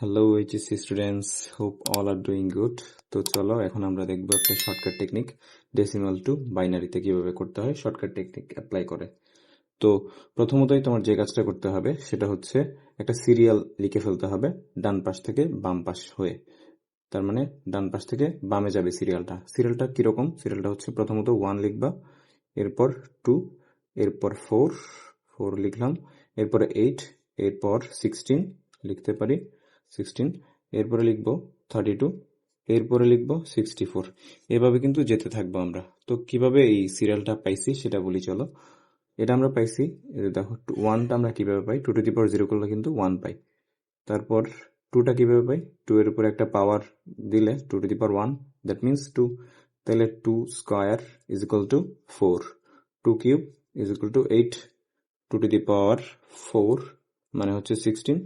Hello HSC students hope all are doing good তো চলো, এখন আমরা দেখব একটা শর্টকাট টেকনিক ডেসিমাল টু বাইনারিতে কীভাবে করতে হয় শর্টকাট টেকনিক অ্যাপ্লাই করে। তো প্রথমতই তোমার যে কাজটা করতে হবে, সেটা হচ্ছে একটা সিরিয়াল লিখে ফেলতে হবে, ডান পাশ থেকে বাম পাশ হয়ে। তার মানে ডান পাশ থেকে বামে যাবে সিরিয়ালটা সিরিয়ালটা কীরকম? সিরিয়ালটা হচ্ছে প্রথমত ওয়ান লিখবা, এরপর টু এরপর ফোর ফোর লিখলাম, এরপরে এইট এরপর সিক্সটিন লিখতে পারি। সিক্সটিন এরপরে লিখব থার্টি টু এরপরে লিখব সিক্সটি ফোর এভাবে কিন্তু যেতে থাকব আমরা। তো কীভাবে এই সিরিয়ালটা পাইছি সেটা বলি, চলো। এটা আমরা পাইছি দেখো ওয়ানটা আমরা কীভাবে পাই? Two to the power zero করলে কিন্তু ওয়ান পাই। তারপর টুটা কীভাবে পাই? টু এর উপরে একটা পাওয়ার দিলে two to the power one that means two তাহলে two square is equal to four two cube is equal to eight two to the power four মানে হচ্ছে sixteen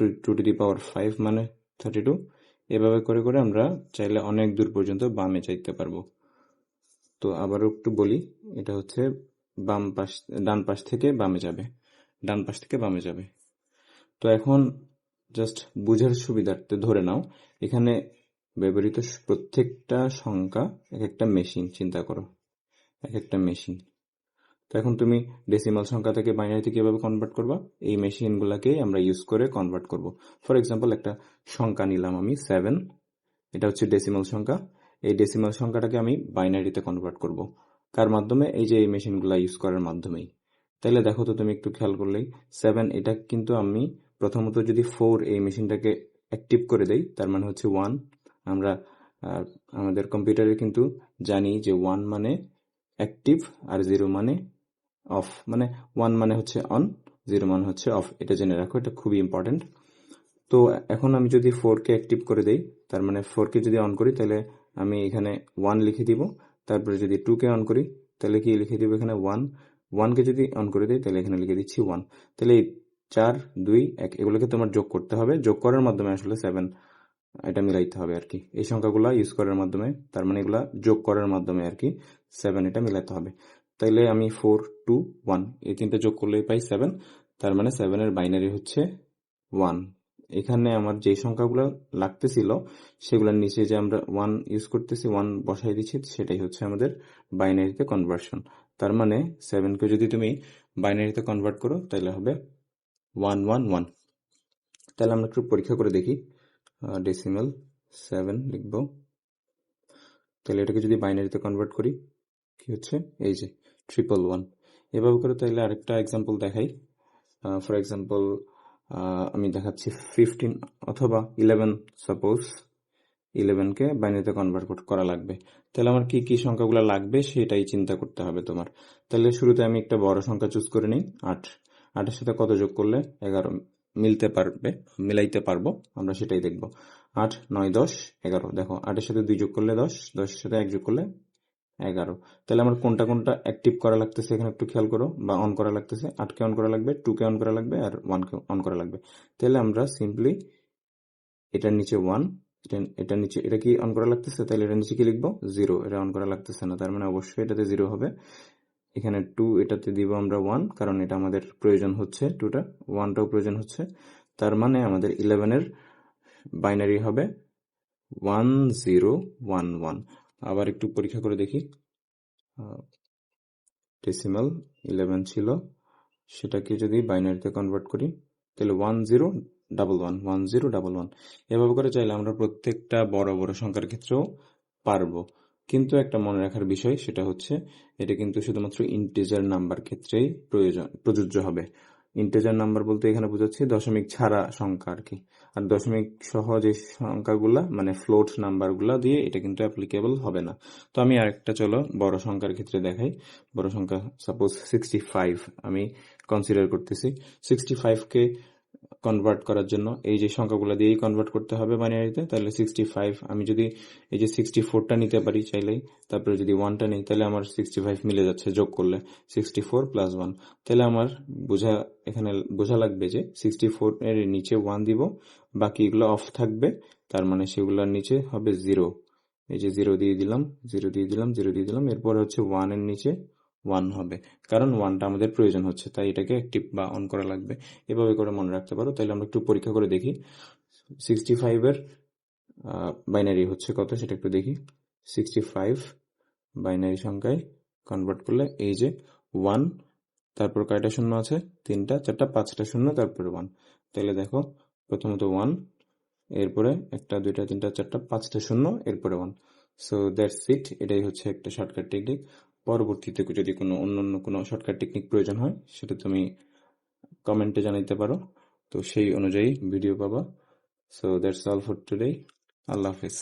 two to the power five মানে thirty two এভাবে করে করে আমরা চাইলে অনেক দূর পর্যন্ত বামে চাইতে পারব। তো আবারও একটু বলি, এটা হচ্ছে বাম পাশ, ডান পাশ থেকে বামে যাবে। ডান পাশ থেকে বামে যাবে। তো এখন জাস্ট বুঝার সুবিধার্থে ধরে নাও, এখানে ব্যবহৃত প্রত্যেকটা সংখ্যা এক একটা মেশিন চিন্তা করো। এক একটা মেশিন তো এখন তুমি ডেসিমাল সংখ্যা থেকে বাইনারিতে কীভাবে কনভার্ট করবা? এই মেশিনগুলোকেই আমরা ইউজ করে কনভার্ট করব। ফর এক্সাম্পল একটা সংখ্যা নিলাম আমি সেভেন এটা হচ্ছে ডেসিমাল সংখ্যা। এই ডেসিমাল সংখ্যাটাকে আমি বাইনারিতে কনভার্ট করব। কার মাধ্যমে? এই যে এই মেশিনগুলো ইউজ করার মাধ্যমেই। তাইলে দেখো তো তুমি একটু খেয়াল করলেই সেভেন এটা কিন্তু আমি প্রথমত যদি ফোর এই মেশিনটাকে অ্যাক্টিভ করে দেই, তার মানে হচ্ছে ওয়ান আমরা আমাদের কম্পিউটারে কিন্তু জানি যে ওয়ান মানে অ্যাক্টিভ আর জিরো মানে অফ মানে ওয়ান মানে হচ্ছে অন জিরো মানে হচ্ছে অফ এটা জেনে রাখো, এটা খুবই ইম্পর্টেন্ট তো এখন আমি যদি ফোরকে অ্যাক্টিভ করে দিই, তার মানে ফোরকে যদি অন করি, তাহলে আমি এখানে ওয়ান লিখে দিব। তারপরে যদি টুকে অন করি, তাহলে কি লিখে দিব এখানে ওয়ান ওয়ানকে যদি অন করে দিই, তাহলে এখানে লিখে দিচ্ছি ওয়ান তাহলে এই চার, দুই, এক, এগুলোকে তোমার যোগ করতে হবে। যোগ করার মাধ্যমে আসলে সেভেন এটা মিলাইতে হবে আর কি। এই সংখ্যাগুলো ইউজ করার মাধ্যমে, তার মানে এগুলা যোগ করার মাধ্যমে আর কি সেভেন এটা মিলাতে হবে। তাইলে আমি ফোর টু ওয়ান এই তিনটা যোগ করলেই পাই সেভেন তার মানে সেভেনের বাইনারি হচ্ছে ওয়ান এখানে আমার যে সংখ্যাগুলো লাগতেছিল, সেগুলোর নিচে যে আমরা ওয়ান ইউজ করতেছি ওয়ান বসাই দিচ্ছি, সেটাই হচ্ছে আমাদের বাইনারিতে কনভার্সন তার মানে সেভেনকে যদি তুমি বাইনারিতে কনভার্ট করো তাহলে হবে ওয়ান ওয়ান ওয়ান তাহলে আমরা একটু পরীক্ষা করে দেখি। ডেসিমাল সেভেন লিখব। তাহলে এটাকে যদি বাইনারিতে কনভার্ট করি, কি হচ্ছে? এই যে ট্রিপল ওয়ান এভাবে করে তাহলে আরেকটা এক্সাম্পল দেখাই। ফর এক্সাম্পল আমি দেখাচ্ছি ফিফটিন অথবা ইলেভেন সাপোজ ইলেভেনকে বাইনারিতে কনভার্ট করা লাগবে। তাহলে আমার কি কি সংখ্যাগুলো লাগবে সেটাই চিন্তা করতে হবে তোমার। তাহলে শুরুতে আমি একটা বড় সংখ্যা চুজ করে নিই, আট। আটের সাথে কত যোগ করলে এগারো মিলতে পারবে, মিলাইতে পারব, আমরা সেটাই দেখব। আট, নয়, দশ, এগারো। দেখো, আটের সাথে দুই যোগ করলে দশ, দশের সাথে এক যোগ করলে এগারো। তাহলে আমার কোনটা কোনটা অ্যাক্টিভ করা লাগতেছে এখানে একটু খেয়াল করো। বা অন করা লাগতেছে, আটকে অন করা লাগবে টুকে অন করা লাগবে, আর ওয়ানকে অন করা লাগবে। তাহলে আমরা সিম্পলি এটার নিচে ওয়ান এটার নিচে, এটা কি অন করা লাগতেছে? তাহলে এটার নিচে কি লিখব? জিরো এটা অন করা লাগতেছে না। তার মানে অবশ্যই এটাতে জিরো হবে। এখানে টু এটাতে দিব আমরা ওয়ান কারণ এটা আমাদের প্রয়োজন হচ্ছে টুটা ওয়ানটাও প্রয়োজন হচ্ছে। তার মানে আমাদের ইলেভেনের বাইনারি হবে ওয়ান জিরো ওয়ান ওয়ান আবার একটু পরীক্ষা করে দেখি। ডেসিমাল ইলেভেন ছিল। সেটাকে যদি বাইনারিতে কনভার্ট করি, তাহলে one zero double one one zero double one এভাবে করে চাইলে আমরা প্রত্যেকটা বড় বড় সংখ্যার ক্ষেত্রেও পারব। কিন্তু একটা মনে রাখার বিষয় সেটা হচ্ছে, এটা কিন্তু শুধুমাত্র ইন্টিজার নাম্বার ক্ষেত্রেই প্রয়োজন, প্রযোজ্য হবে। ইন্টিজার নাম্বার বলতে এখানে বোঝাচ্ছি দশমিক ছাড়া সংখ্যা আর কি। আর দশমিক সহ যে সংখ্যাগুলা মানে ফ্লোট নাম্বারগুলা দিয়ে এটা কিন্তু অ্যাপ্লিকেবল হবে না। তো আমি আরেকটা চলো, বড় সংখ্যার ক্ষেত্রে দেখাই। বড় সংখ্যা সাপোজ সিক্সটি ফাইভ আমি কনসিডার করতেছি। সিক্সটি ফাইভকে কনভার্ট করার জন্য। এই যে সংখ্যাগুলো দিয়েই কনভার্ট করতে হবে বাইনারিতে তাহলে সিক্সটি ফাইভ আমি যদি এই যে সিক্সটি ফোরটা নিতে পারি চাইলেই, তারপরে যদি ওয়ানটা নিই, তাহলে আমার সিক্সটি ফাইভ মিলে যাচ্ছে যোগ করলে সিক্সটি ফোর প্লাস ওয়ান তাহলে আমার বোঝা, এখানে বোঝা লাগবে যে সিক্সটি ফোর এর নিচে ওয়ান দিব, বাকি এগুলো অফ থাকবে, তার মানে সেগুলোর নিচে হবে জিরো এই যে জিরো দিয়ে দিলাম জিরো দিয়ে দিলাম জিরো দিয়ে দিলাম, এরপর হচ্ছে ওয়ানের নিচে ওয়ান হবে। কারণ ওয়ানটা আমাদের প্রয়োজন হচ্ছে, তাই এটাকে অ্যাক্টিভ বা অন করা লাগবে। এভাবে করে মনে রাখতে পারো। তাহলে আমরা একটু পরীক্ষা করে দেখি। সিক্সটি ফাইভের বাইনারি হচ্ছে কত? সেটা একটু দেখি। সিক্সটি ফাইভ বাইনারি সংখ্যায় কনভার্ট করলে এই যে ওয়ান তারপর কয়টা শূন্য আছে? তিনটা, চারটা, পাঁচটা শূন্য, তারপরে ওয়ান তাহলে দেখো, প্রথমত ওয়ান এরপরে একটা, দুইটা, তিনটা, চারটা, পাঁচটা শূন্য, এরপরে ওয়ান সো দ্যাটস ইট এটাই হচ্ছে একটা শর্টকাট টেকনিক পরবর্তীতে যদি কোনো অন্য অন্য কোনো শর্টকাট টেকনিক প্রয়োজন হয়, সেটা তুমি কমেন্টে জানাইতে পারো। তো সেই অনুযায়ী ভিডিও পাবা। So that's all for today Allah Hafiz.